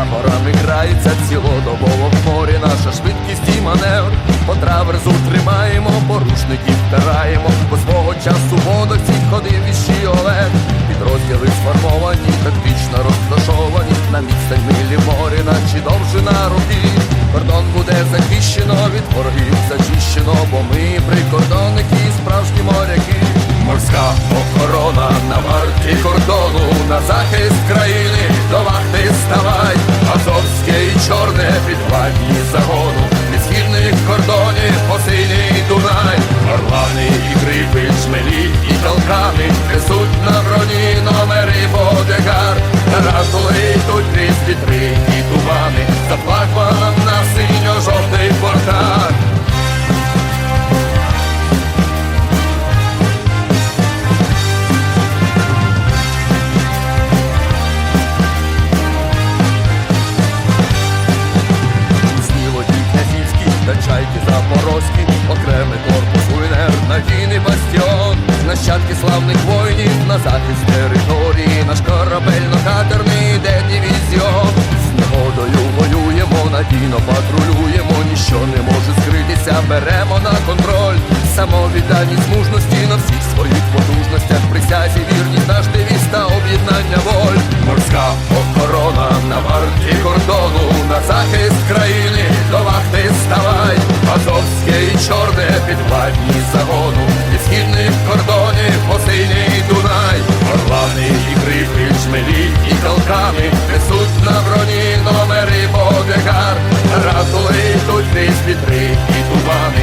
прапорами грається цілодобово в морі наша швидкість і маневр. По траверзу тримаємо, порушників втираємо, бо свого часу в водах цих ходив іщі Олег. Підрозділи сформовані, тактично розташовані, на відстань милі морі, наче довжина руки. Кордон буде захищено від ворогів, зачищено, бо ми прикордонники, справжні моряки. Морська охорона на варті кордону, на захист країни, підвладні загону, запорозькі, окремий корпус УНР, надійний бастіон, нащадки славних воїнів на захист території, наш корабельно-катерний йде дивізіон. З негодою воюємо, надійно патрулюємо, ніщо не може скритися, беремо на контроль. Самовідданість мужності на всіх своїх потужностях, присязі вірність наш девіз та об'єднання воль. Морська охорона на варті кордону, на захист підвладні загону, від східних кордонів по синій Дунай, Орлани і грифи, шмелі і толкани, несуть на броні номери Бодегар, Ратули йдуть крізь вітри і тумани,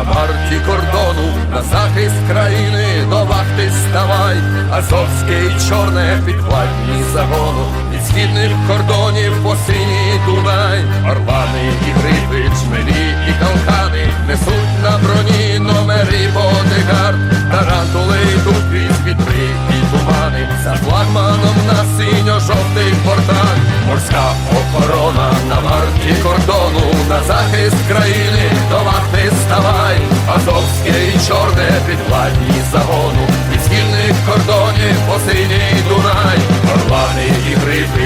на варті кордону, на захист країни до вахти ставай, Азовське і чорне підвладні загону, від східних кордонів по синій Дунай, Орлани і грифи, чмелі і калкани несуть на броні чорне підвладні загону, від східних кордонів по синій Дунай, Орлани і грифи,